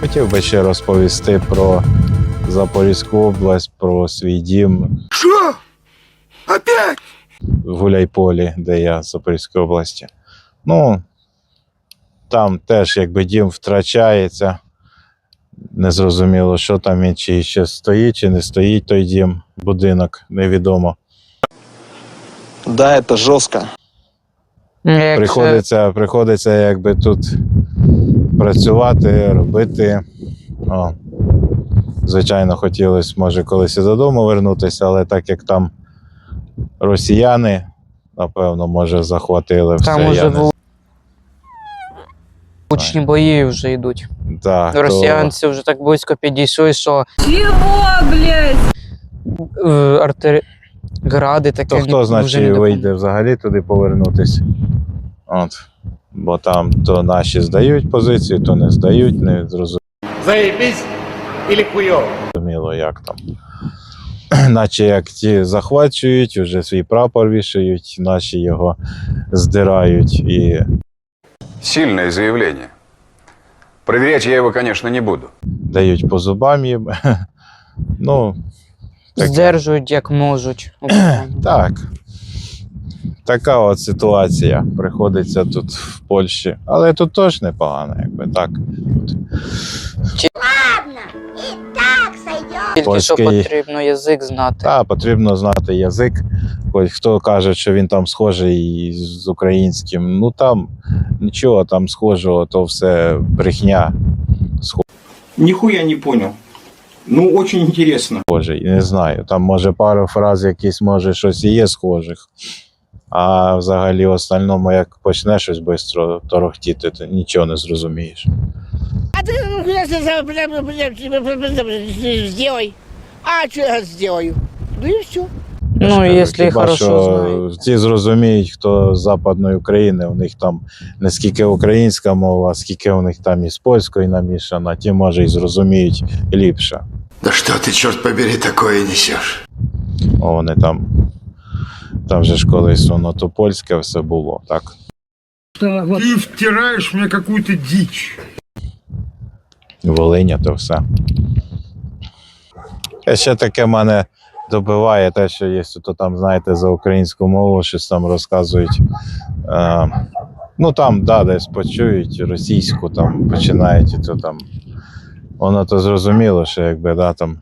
Хотів би ще розповісти про Запорізьку область, про свій дім Что? Опять? в Гуляйполі, де я з Запорізької області. Ну, там теж якби дім втрачається. Незрозуміло, що там він, чи ще стоїть, чи не стоїть той дім, будинок, невідомо. Да, это жестко. Якщо Приходиться, приходиться якби тут працювати, робити. О, звичайно, хотілося, може, колись і додому вернутися, але так як там росіяни, напевно, може, захватили все. там уже не влучні бої вже йдуть. Так, то- Росіянці вже так близько підійшли, що Чего, блядь? е, артер... гради таке То хто, значить, вийде взагалі туди повернутися? От. Бо там то наші здають позиції, то не здають, не Заебись или хуёво? зрозуміло, як там. Наче як ті захвачують, вже свій прапор вішають, наші його здирають і Сильное заявление. Проверять я его, конечно, не буду. дають по зубам їм. Ну. Здержують як можуть. так. Така от ситуація. Приходиться тут в Польщі. Але тут теж непогано, якби так. Тільки що Польський- потрібно язик знати. Та потрібно знати язик. Ось хто каже, що він там схожий з українським. Ну там нічого там схожого, то все брехня Нихуя не понял. Ну, очень интересно. схожий. Не знаю. Там може пару фраз якісь, може, щось і є схожих. А взагалі, в остальному, як почнеш щось швидко торохтіти, то нічого не зрозумієш. А ты сделай. А что я сделаю? Ну и все. Ну, якщо Хіба хорошо що ті зрозуміють, хто з Западної України, у них там не скільки українська мова, а скільки у них там із польської намішана, ті може і зрозуміють ліпше. Да что ты, черт побери, такое несешь? О, вони там. Там же ж колись воно то польське все було, так? Ты втираешь мне какую-то дичь. Волиня, то все. А ще таке мене добиває те, що є, то там, знаєте, за українську мову щось там розказують. Е, ну там, да, десь почують російську, там починають, і то там. Воно то зрозуміло, що якби да, там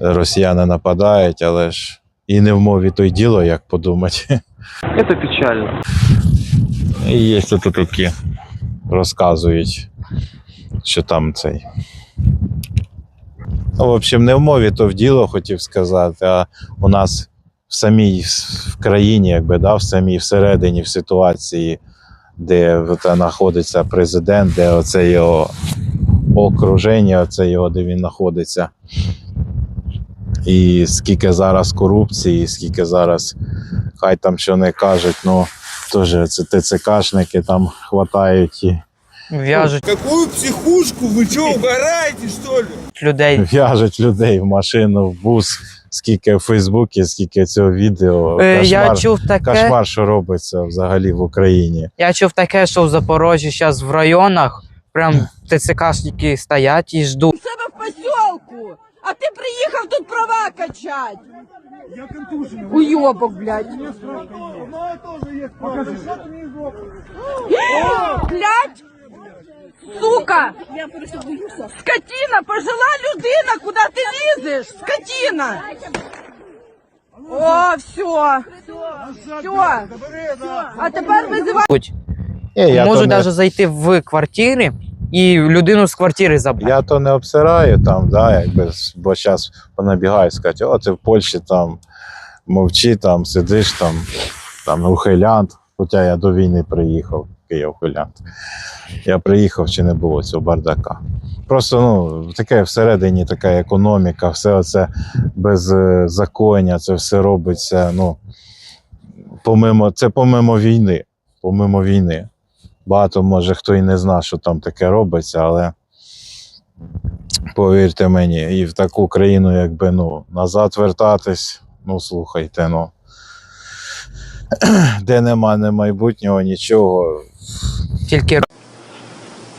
росіяни нападають, але ж і не в мові то діло, як подумати. Это печально. І є тут такі розказують, що там цей. Ну, в общем, не в мові, то в діло хотів сказати, а у нас в самій в країні, якби да, в самій всередині в ситуації, де знаходиться президент, де оце його окруження, оце його, де він знаходиться. І скільки зараз корупції, скільки зараз, хай там що не кажуть, ну теж це ТЦКшники там хватають і В'яжуть Какую психушку? Вы что, угораете, что ли? людей. в'яжуть людей в машину, в бус, скільки в Фейсбуці, скільки цього відео. Е, Я Кошмар, чув таке. кошмар, що робиться взагалі в Україні. Я чув таке, що в Запорожжі зараз в районах прям ТЦКшники стоять і ждуть. себе в поселку, а ты приехал тут права качать. Я контуженный. Уебок, блядь. Блядь! Сука! Я просто боюся. Скотина, пожила людина, куди ти лізеш? Скотина! О, все. Все. А тепер визивай. Можуть навіть зайти в квартири і людину з квартири забрати. я то не обсираю там, да, якби, бо зараз понабігають сказати, о, ти в Польщі там мовчи, там сидиш там, там ухилянт. Хоча я до війни приїхав, який я ухилянт. Я приїхав чи не було цього бардака. Просто ну, таке всередині така економіка, все це без е, це все робиться. Ну, помимо, це помимо війни. Помимо війни. Багато може хто і не знає, що там таке робиться, але повірте мені, і в таку країну, якби ну, назад вертатись, ну слухайте, ну. Де нема не майбутнього, нічого, Тільки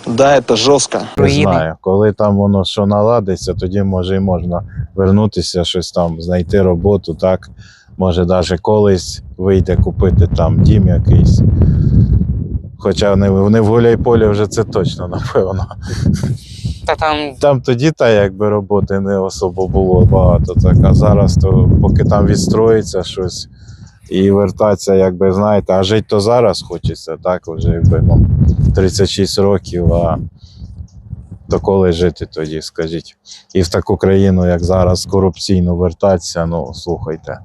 Да, это жестко. Не знаю. Коли там воно що наладиться, тоді може і можна вернутися, щось там, знайти роботу, так. Може, навіть колись вийде купити там дім якийсь. Хоча не, в- не в Гуляйполі вже це точно, напевно. Та там Там тоді та якби роботи не особо було багато. Так, а зараз то поки там відстроїться щось і вертатися, якби знаєте, а жити то зараз хочеться, так, вже якби ну, 36 років, а то коли жити тоді, скажіть. І в таку країну, як зараз, корупційно вертатися, ну слухайте.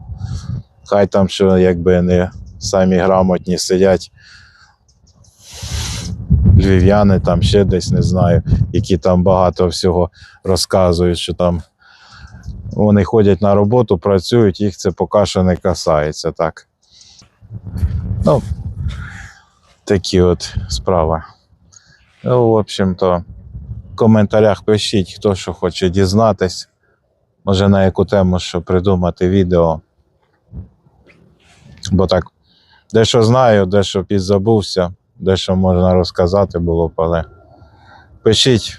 Хай там що якби не самі грамотні сидять. Львів'яни там ще десь не знаю, які там багато всього розказують, що там вони ходять на роботу, працюють, їх це поки що не касається, так. Ну, такі от справи. Ну, в общем-то, в коментарях пишіть, хто що хоче дізнатись. Може, на яку тему що придумати відео. Бо так, дещо знаю, дещо підзабувся, дещо можна розказати було б, але пишіть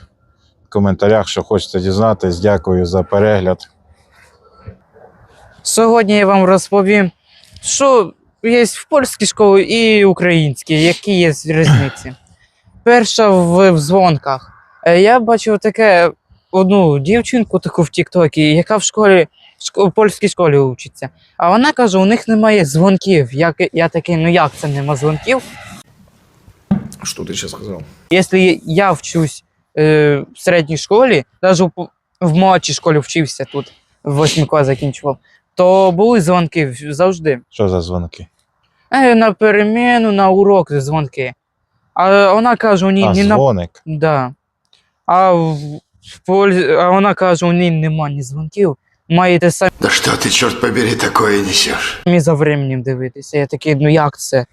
в коментарях, що хочете дізнатись. Дякую за перегляд. Сьогодні я вам розповім, що є в польській школі і українській, які є різниці. Перша в, в дзвонках. Е, Я бачив таке одну дівчинку таку в Тіктокі, яка в школі в польській школі вчиться. А вона каже, у них немає дзвонків. Як, я такий, ну як це нема дзвонків? Что ты сейчас сказал? Якщо я вчусь е, в середній школі, навіть в, в молодшій школі вчився тут, в восьмий клас закінчував, то були дзвонки завжди. Що за дзвонки? Е, на переміну, на урок дзвонки. А вона каже, у ній А, не на. дзвоник. Да. А, в, в Поль... а вона каже, у ній нема ні дзвонків. Маєте самі Да что ты, черт побери, такое несешь? за временем дивитися. Я такий, ну як це?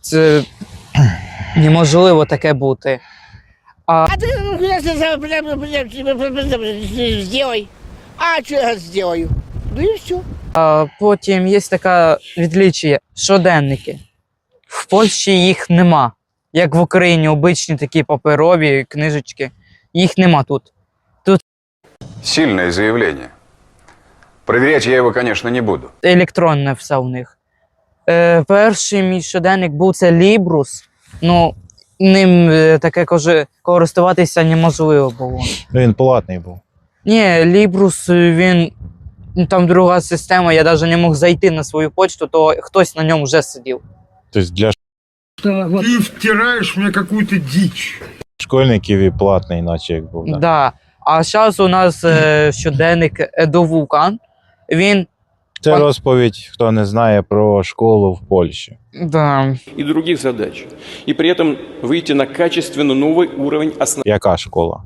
Це неможливо таке бути. А ты ну, сделай. А что я сделаю? Ну и все. А потім є така відлічення щоденники. В Польщі їх нема. Як в Україні обичні такі паперові книжечки. Їх нема тут. Сильное заявление. Проверять я его, конечно, не буду. Електронне все у них. Е, перший мій щоденник був це Лібрус. Ну, ним е, таке коже, користуватися неможливо було. Ну, він платний був. Ні, Лібрус, е, він. ну, Там друга система, я навіть не мог зайти на свою почту, то хтось на ньому вже сидів. Тобто для Ты втираешь мне какую-то дичь. школьників і платний, наче як був. Да. Да. А зараз у нас е, щоденник Едовулкан. Він. Це Пан- розповідь, хто не знає про школу в Польщі. Да, и других задач, и при этом выйти на качественно новый уровень основ... Яка школа?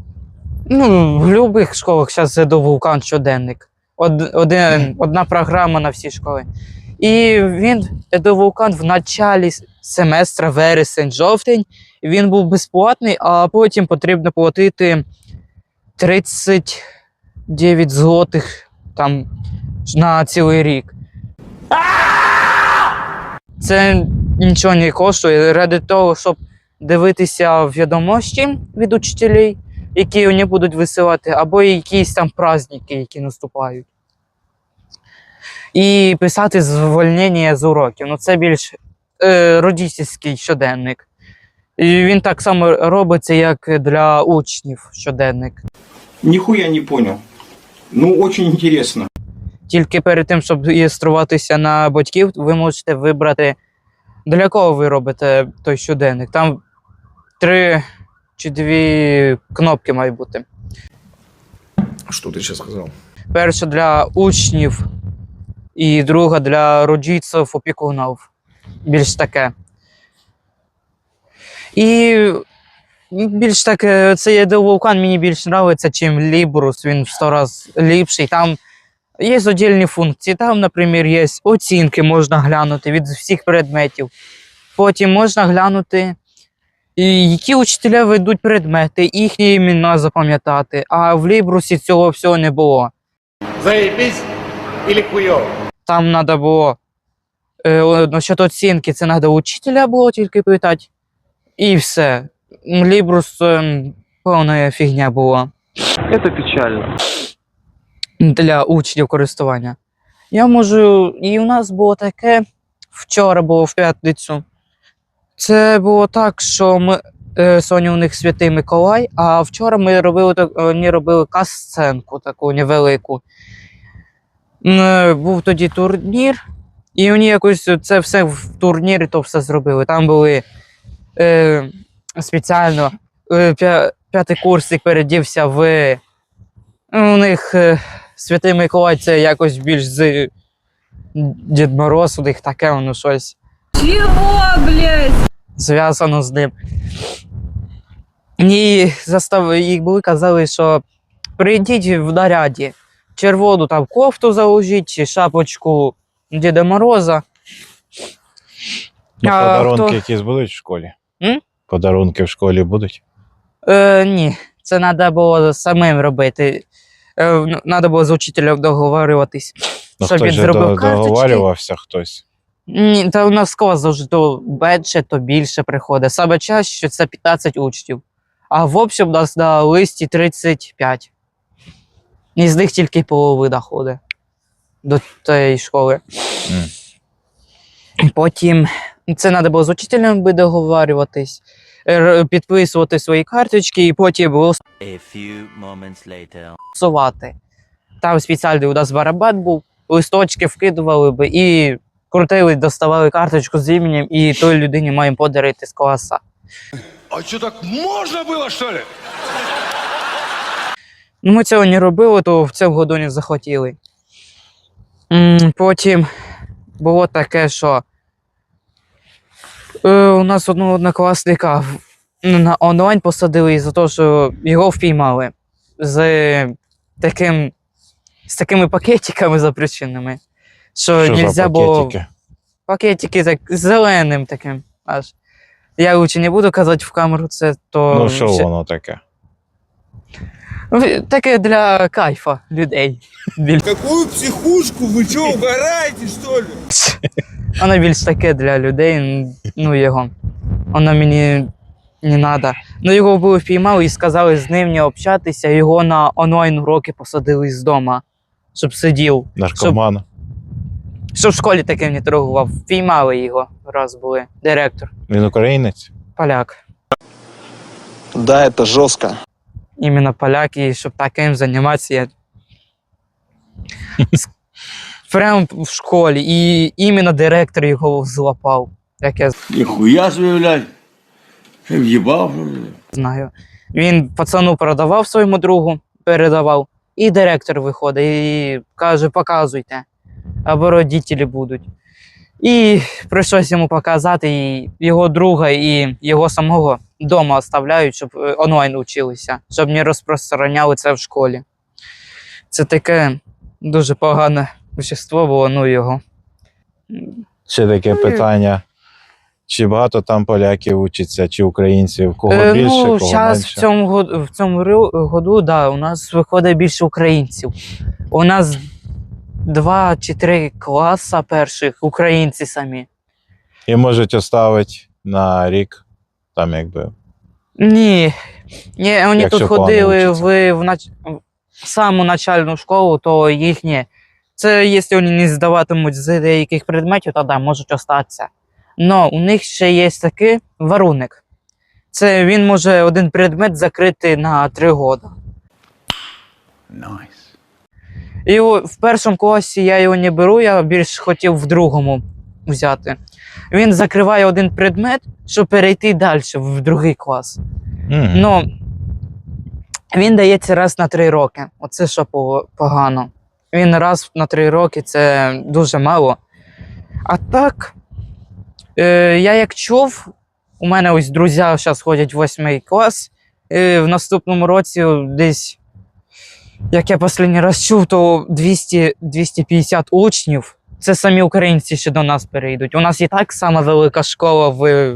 Ну, в будь-яких школах зараз до вулкан щоденник. Од, один, одна програма на всі школи. І він до вулкан в началі с- семестра, вересень, жовтень. Він був безплатний, а потім потрібно платити 39 злотих там на цілий рік. Це нічого не коштує. Ради того, щоб дивитися відомості від учителів, які вони будуть висилати, або якісь там праздники, які наступають. І писати звольнення з уроків. Ну, це більш е, родительський щоденник. І він так само робиться, як для учнів щоденник. Нихуя не понял. Ну, очень интересно. Тільки перед тим, щоб реєструватися на батьків, ви можете вибрати, для кого ви робите той щоденник. Там три чи дві кнопки мають бути. Что ты сейчас сказал? Перша для учнів і друга для родійців, опікунів. Більш таке. І більш таке, це є вулкан мені більш подобається, чим Лібрус. Він в 100 разів ліпший. Там є віддільні функції. Там, наприклад, є оцінки, можна глянути від всіх предметів. Потім можна глянути, і які учителя ведуть предмети, їхні імена запам'ятати. А в Лібрусі цього всього не було. Заебись или хуёво? Там треба було е, насчет оцінки, це треба учителя було тільки питати. І все. Лібрус це повна фігня була Это печально. Для учнів користування. Я можу. І у нас було таке вчора було в п'ятницю. Це було так, що ми. е, Сьогодні у них святий Миколай, а вчора ми робили вони робили касценку таку невелику. Е, Був тоді турнір, і вони якось це все в турнірі то все зробили. Там були е, спеціально е, п'ятий курсик передівся в. У них е, Святий Миколай це якось більш з Дід Мороз, у них таке воно щось Чего, блядь? зв'язано з ним. І застав... їх були казали, що прийдіть в наряді. Червону там кофту заложіть, чи шапочку Діда Мороза. Ну, А подарунки хто- якісь будуть в школі? М? Подарунки в школі будуть? Е, ні, це треба було самим робити. Треба було з учителем договорюватись. Ну, щоб він зробив карточки. договарювався хтось. Ні, та у нас клас завжди то менше, то більше приходить. Саме чаще це 15 учнів. А в общем у нас на листі 35. І з них тільки половина ходить до тієї школи. Потім це треба було з учителем би договарюватись, підписувати свої карточки і потім голосувати. Там спеціальний у нас барабан був, листочки вкидували би і крутили, доставали карточку з іменем, і той людині маємо подарити з класа. А что, так можно было, что ли? Ну, ми цього не робили, то в цьому году не захотіли. Потім було таке, що е, у нас одного однокласника на онлайн посадили за те, що його впіймали з таким, з такими пакетиками запрещеними. Що, Що нельзя за було пакетики? так зеленим таким аж. Я лучше не буду казати в камеру це, то Ну, що ще- воно таке? Таке для кайфа людей. Какую психушку? Вы что, угораете, что ли? воно більш таке для людей, ну його. Воно мені не треба. Ну його були впіймали і сказали з ним не общатися, його на онлайн уроки посадили з дома, щоб сидів. Наркоман. Щоб в школі таким не торгував. Впіймали його раз були. Директор. Він українець? Поляк. Да, это жестко. Іменно поляк, і щоб таким займатися. Я... Прямо в школі. І іменно директор його злапав, як я Нихуя себе, блядь. Въебал, знаю. Він пацану продавав своєму другу, передавав, і директор виходить і каже: показуйте, або родителі будуть. І прийшлось йому показати, і його друга і його самого вдома оставляють, щоб е, онлайн училися, щоб не розпространяли це в школі. Це таке дуже погане вещество було, ну його. Ще таке питання. Чи багато там поляків учиться, чи українців? Кого Е, більше, ну, кого зараз в цьому году, в цьому году, да, у нас виходить більше українців. У нас два чи три класа перших українці самі. І можуть оставити на рік, там якби. Ні. Ні, вони Якщо тут ходили в, в, нач... в саму начальну школу, то їх ні. Це якщо вони не здаватимуть з деяких предметів, то да, можуть остатися. Но у них ще є такий варуник. Це він може один предмет закрити на три роки. І в першому класі я його не беру, я більш хотів в другому взяти. Він закриває один предмет, щоб перейти далі в другий клас. Мгм. Ну, він дається раз на три роки. Оце що погано. Він раз на три роки це дуже мало. А так, е, я як чув, у мене ось друзі зараз ходять в восьмий клас. Е, в наступному році десь, як я останній раз чув, то 200, 250 учнів. Це самі українці ще до нас перейдуть. У нас і так сама велика школа в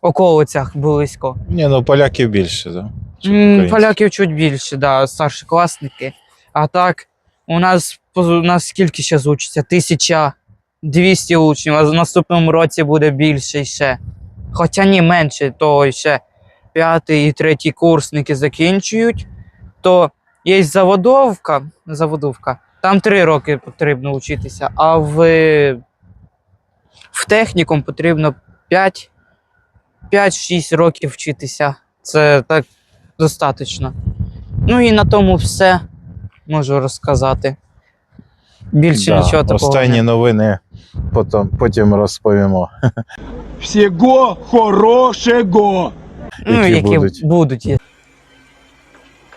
околицях близько. Ні, ну поляків більше, да? чим М, українців. Поляків чуть більше, да, старшокласники. А так, у нас, поз- у нас скільки ще зучиться? 1200 учнів, а в наступному році буде більше ще. Хоча ні, менше, то ще п'ятий і третій курсники закінчують, то є заводовка, заводовка, там три роки потрібно вчитися, а в, в технікум потрібно 5 5-6 років вчитися. Це так достатньо. Ну і на тому все можу розказати. Більше Да, нічого такого. Останні новини потім, потім розповімо. Всього хорошего! ну, які які будуть. будуть,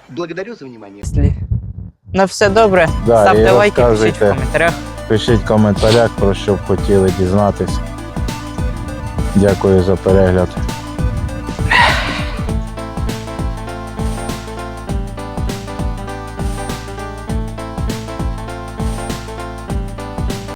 Благодарю за внимание. На все добре. Да, Ставте лайки, пишіть в коментарях. Пишіть в коментарях, про що б хотіли дізнатись. Дякую за перегляд.